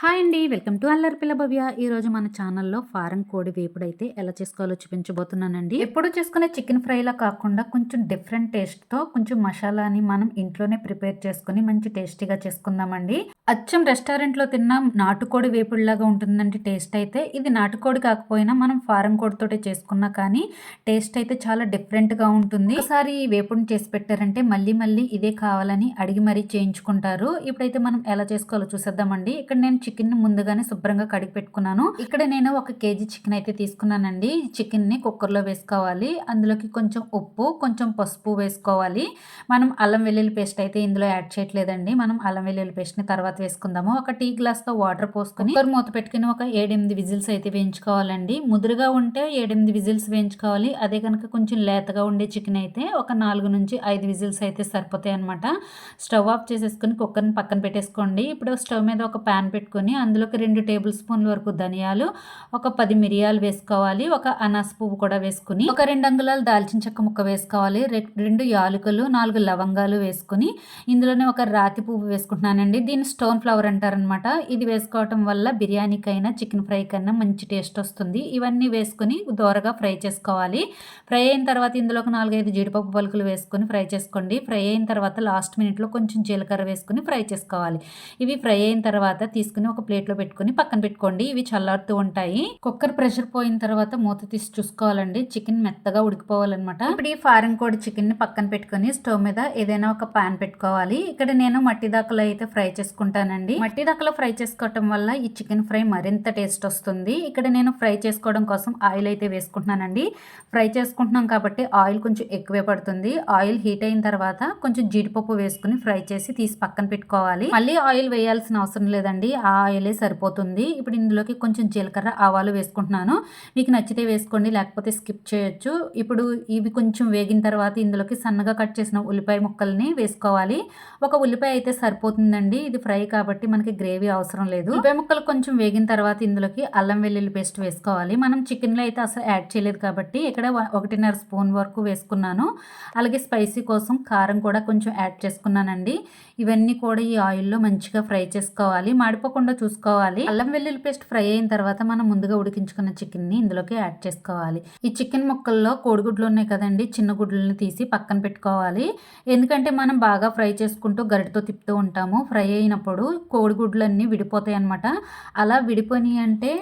Hi అండి. Welcome to అల్లరి పిల్ల భవ్య. ఈరోజు మన ఛానల్లో ఫారం కోడి వేపుడు అయితే ఎలా చేసుకోవాలో చూపించబోతున్నానండి. ఎప్పుడు చేసుకునే చికెన్ ఫ్రైలా కాకుండా కొంచెం డిఫరెంట్ టేస్ట్తో కొంచెం మసాలాని మనం ఇంట్లోనే ప్రిపేర్ చేసుకుని మంచి టేస్టీగా చేసుకుందామండి. అచ్చం రెస్టారెంట్లో తిన్న నాటుకోడి వేపుడులాగా ఉంటుందండి టేస్ట్ అయితే. ఇది నాటుకోడి కాకపోయినా మనం ఫారం కోడితోటే చేసుకున్నా కానీ టేస్ట్ అయితే చాలా డిఫరెంట్గా ఉంటుంది. ఒకసారి ఈ వేపుడుని చేసి పెట్టారంటే మళ్ళీ మళ్ళీ ఇదే కావాలని అడిగి మరీ చేయించుకుంటారు. ఇప్పుడైతే మనం ఎలా చేసుకోవాలో చూసేద్దామండి. ఇక్కడ నేను చికెన్ ముందుగానే శుభ్రంగా కడిగి పెట్టుకున్నాను. ఇక్కడ నేను ఒక కేజీ చికెన్ అయితే తీసుకున్నానండి. చికెన్ని కుక్కర్లో వేసుకోవాలి. అందులోకి కొంచెం ఉప్పు కొంచెం పసుపు వేసుకోవాలి. మనం అల్లం వెల్లుల్లి పేస్ట్ అయితే ఇందులో యాడ్ చేయట్లేదండి. మనం అల్లం వెల్లుల్లి పేస్ట్ని తర్వాత వేసుకుందాము. ఒక టీ గ్లాస్తో వాటర్ పోసుకొని కుక్కర్ మూత పెట్టుకుని ఒక ఏడెనిమిది విజిల్స్ అయితే వేయించుకోవాలండి. ముదురుగా ఉంటే ఏడెనిమిది విజిల్స్ వేయించుకోవాలి. అదే కనుక కొంచెం లేతగా ఉండే చికెన్ అయితే ఒక నాలుగు నుంచి ఐదు విజిల్స్ అయితే సరిపోతాయి అనమాట స్టవ్ ఆఫ్ చేసేసుకుని కుక్కర్ని పక్కన పెట్టేసుకోండి. ఇప్పుడు స్టవ్ మీద ఒక ప్యాన్ పెట్టుకుని వేసుకొని అందులోకి రెండు టేబుల్ స్పూన్ల వరకు ధనియాలు ఒక పది మిరియాలు వేసుకోవాలి ఒక అనాస పువ్వు కూడా వేసుకుని ఒక రెండు అంగుళాలు దాల్చిన చెక్క ముక్క వేసుకోవాలి రెండు యాలకులు నాలుగు లవంగాలు వేసుకుని ఇందులోనే ఒక రాతి పువ్వు వేసుకుంటున్నానండి. దీన్ని స్టోన్ ఫ్లవర్ అంటారనమాట. ఇది వేసుకోవటం వల్ల బిర్యానీకైనా చికెన్ ఫ్రై కన్నా మంచి టేస్ట్ వస్తుంది. ఇవన్నీ వేసుకుని దోరగా ఫ్రై చేసుకోవాలి. ఫ్రై అయిన తర్వాత ఇందులోకి నాలుగైదు జీడిపప్పు పలుకులు వేసుకొని ఫ్రై చేసుకోండి. ఫ్రై అయిన తర్వాత లాస్ట్ మినిట్లో కొంచెం జీలకర్ర వేసుకుని ఫ్రై చేసుకోవాలి. ఇవి ఫ్రై అయిన తర్వాత తీసుకుని ఒక ప్లేట్లో పెట్టుకుని పక్కన పెట్టుకోండి. ఇవి చల్లారుతూ ఉంటాయి. కుక్కర్ ప్రెషర్ పోయిన తర్వాత మూత తీసి చూసుకోవాలండి. చికెన్ మెత్తగా ఉడికిపోవాలన్నమాట. ఇప్పుడు ఈ ఫారెన్ కోడి చికెన్ని పక్కన పెట్టుకుని స్టవ్ మీద ఏదైనా ఒక పాన్ పెట్టుకోవాలి. ఇక్కడ నేను మట్టి దాకలో అయితే ఫ్రై చేసుకుంటానండి. మట్టి దాకలో ఫ్రై చేసుకోవటం వల్ల ఈ చికెన్ ఫ్రై మరింత టేస్ట్ వస్తుంది. ఇక్కడ నేను ఫ్రై చేసుకోవడం కోసం ఆయిల్ అయితే వేసుకుంటున్నానండి. ఫ్రై చేసుకుంటున్నాం కాబట్టి ఆయిల్ కొంచెం ఎక్కువే పడుతుంది. ఆయిల్ హీట్ అయిన తర్వాత కొంచెం జీడిపప్పు వేసుకుని ఫ్రై చేసి తీసి పక్కన పెట్టుకోవాలి. మళ్ళీ ఆయిల్ వేయాల్సిన అవసరం లేదండి. ఆ ఆయిలే సరిపోతుంది. ఇప్పుడు ఇందులోకి కొంచెం జీలకర్ర ఆవాలు వేసుకుంటున్నాను. మీకు నచ్చితే వేసుకోండి లేకపోతే స్కిప్ చేయొచ్చు. ఇప్పుడు ఇవి కొంచెం వేగిన తర్వాత ఇందులోకి సన్నగా కట్ చేసిన ఉల్లిపాయ ముక్కల్ని వేసుకోవాలి. ఒక ఉల్లిపాయ అయితే సరిపోతుందండి. ఇది ఫ్రై కాబట్టి మనకి గ్రేవీ అవసరం లేదు. ఉల్లిపాయ ముక్కలు కొంచెం వేగిన తర్వాత ఇందులోకి అల్లం వెల్లుల్లి పేస్ట్ వేసుకోవాలి. మనం చికెన్లో అయితే అసలు యాడ్ చేయలేదు కాబట్టి ఇక్కడ ఒకటిన్నర స్పూన్ వరకు వేసుకున్నాను. అలాగే స్పైసీ కోసం కారం కూడా కొంచెం యాడ్ చేసుకున్నానండి. ఇవన్నీ కూడా ఈ ఆయిల్లో మంచిగా ఫ్రై చేసుకోవాలి. మాడిపోకుండా చూసుకోవాలి. అల్లం వెల్లుల్లి పేస్ట్ ఫ్రై అయిన తర్వాత మనం ముందుగా ఉడికించుకున్న చికెన్ని ఇందులోకి యాడ్ చేసుకోవాలి. ఈ చికెన్ ముక్కల్లో కోడిగుడ్లు ఉన్నాయి కదండి చిన్న గుడ్లని తీసి పక్కన పెట్టుకోవాలి. ఎందుకంటే మనం బాగా ఫ్రై చేసుకుంటూ గరిటతో తిప్పుతూ ఉంటాము. ఫ్రై అయినప్పుడు కోడిగుడ్లన్నీ విడిపోతాయి అనమాట అలా విడిపోయి అంటే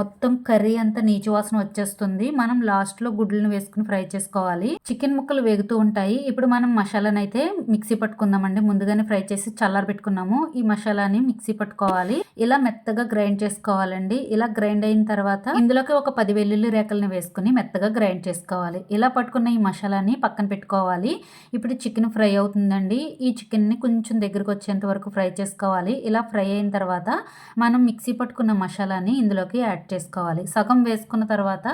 మొత్తం కర్రీ అంతా నీచు వాసన వచ్చేస్తుంది. మనం లాస్ట్లో గుడ్లను వేసుకుని ఫ్రై చేసుకోవాలి. చికెన్ ముక్కలు వేగుతూ ఉంటాయి. ఇప్పుడు మనం మసాలాను అయితే మిక్సీ పట్టుకుందామండి. ముందుగానే ఫ్రై చేసి చల్లార పెట్టుకున్నాము ఈ మసాలాని మిక్సీ పట్టుకోవాలి. ఇలా మెత్తగా గ్రైండ్ చేసుకోవాలండి. ఇలా గ్రైండ్ అయిన తర్వాత ఇందులోకి ఒక పది వెల్లుల్లి రేకల్ని వేసుకుని మెత్తగా గ్రైండ్ చేసుకోవాలి. ఇలా పట్టుకున్న ఈ మసాలాని పక్కన పెట్టుకోవాలి. ఇప్పుడు చికెన్ ఫ్రై అవుతుందండి. ఈ చికెన్ని కొంచెం దగ్గరకు వచ్చేంత వరకు ఫ్రై చేసుకోవాలి. ఇలా ఫ్రై అయిన తర్వాత మనం మిక్సీ పట్టుకున్న మసాలాని ఇందులోకి యాడ్ చేసుకోవాలి. సగం వేసుకున్న తర్వాత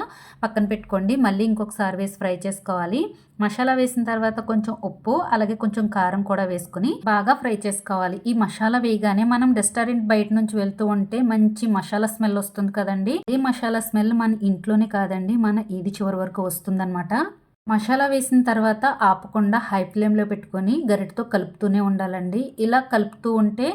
పక్కన పెట్టుకోండి. మళ్ళీ ఇంకొకసారి వేసి ఫ్రై చేసుకోవాలి. మసాలా వేసిన తర్వాత కొంచెం ఉప్పు అలాగే కొంచెం కారం కూడా వేసుకుని బాగా ఫ్రై చేసుకోవాలి. ఈ మసాలా వేయగానే మనం రెస్టారెంట్ బయట నుంచి వెళ్తూ ఉంటే మంచి మసాలా స్మెల్ వస్తుంది కదండి. ఈ మసాలా స్మెల్ మన ఇంట్లోనే కాదండి మన ఇది చివరి వరకు వస్తుందన్నమాట. మసాలా వేసిన తర్వాత ఆపకుండా హై ఫ్లేమ్లో పెట్టుకొని గరిటతో కలుపుతూనే ఉండాలండి. ఇలా కలుపుతూ ఉంటే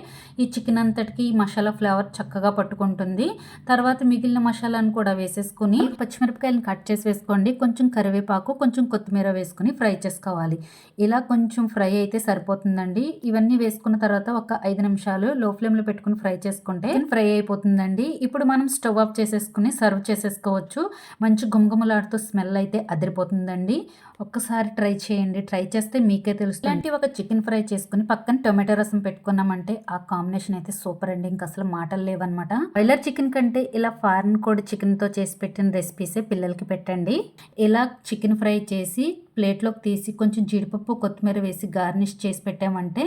ఈ చికెన్ అంతటికి ఈ మసాలా ఫ్లేవర్ చక్కగా పట్టుకుంటుంది. తర్వాత మిగిలిన మసాలాను కూడా వేసేసుకుని పచ్చిమిరపకాయలను కట్ చేసి వేసుకోండి. కొంచెం కరివేపాకు కొంచెం కొత్తిమీర వేసుకుని ఫ్రై చేసుకోవాలి. ఇలా కొంచెం ఫ్రై అయితే సరిపోతుందండి. ఇవన్నీ వేసుకున్న తర్వాత ఒక ఐదు నిమిషాలు లో ఫ్లేమ్లో పెట్టుకుని ఫ్రై చేసుకుంటే ఫ్రై అయిపోతుందండి. ఇప్పుడు మనం స్టవ్ ఆఫ్ చేసేసుకుని సర్వ్ చేసేసుకోవచ్చు. మంచి గుమగుమలాడుతూ స్మెల్ అయితే అదిరిపోతుందండి. ఒక్కసారి ట్రై చేయండి. ట్రై చేస్తే మీకే తెలుస్తుంది. ఇలాంటి ఒక చికెన్ ఫ్రై చేసుకుని పక్కన టొమాటో రసం పెట్టుకున్నామంటే ఆ కాంబినేషన్ అయితే సూపర్ అండి. ఇంకా అసలు మాటలు లేవన్నమాట. బాయిలర్ చికెన్ కంటే ఇలా ఫారెన్ కోడ్ చికెన్తో చేసి పెట్టిన రెసిపీసే పిల్లలకి పెట్టండి. ఇలా చికెన్ ఫ్రై చేసి ప్లేట్లోకి తీసి కొంచెం జీడిపప్పు కొత్తిమీర వేసి గార్నిష్ చేసి పెట్టామంటే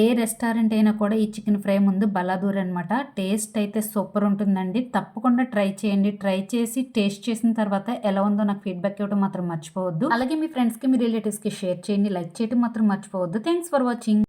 ఏ రెస్టారెంట్ అయినా కూడా ఈ చికెన్ ఫ్రై ముందు బలాదూర్ అనమాట టేస్ట్ అయితే సూపర్ ఉంటుందండి. తప్పకుండా ట్రై చేయండి. ట్రై చేసి టేస్ట్ చేసిన తర్వాత ఎలా ఉందో నాకు ఫీడ్బ్యాక్ ఇవ్వడం మాత్రం మర్చిపోవద్దు. అలాగే మీ ఫ్రెండ్స్కి మీ రిలేటివ్స్కి షేర్ చేయండి. లైక్ చేయడం మాత్రం మర్చిపోవద్దు. Thanks for watching.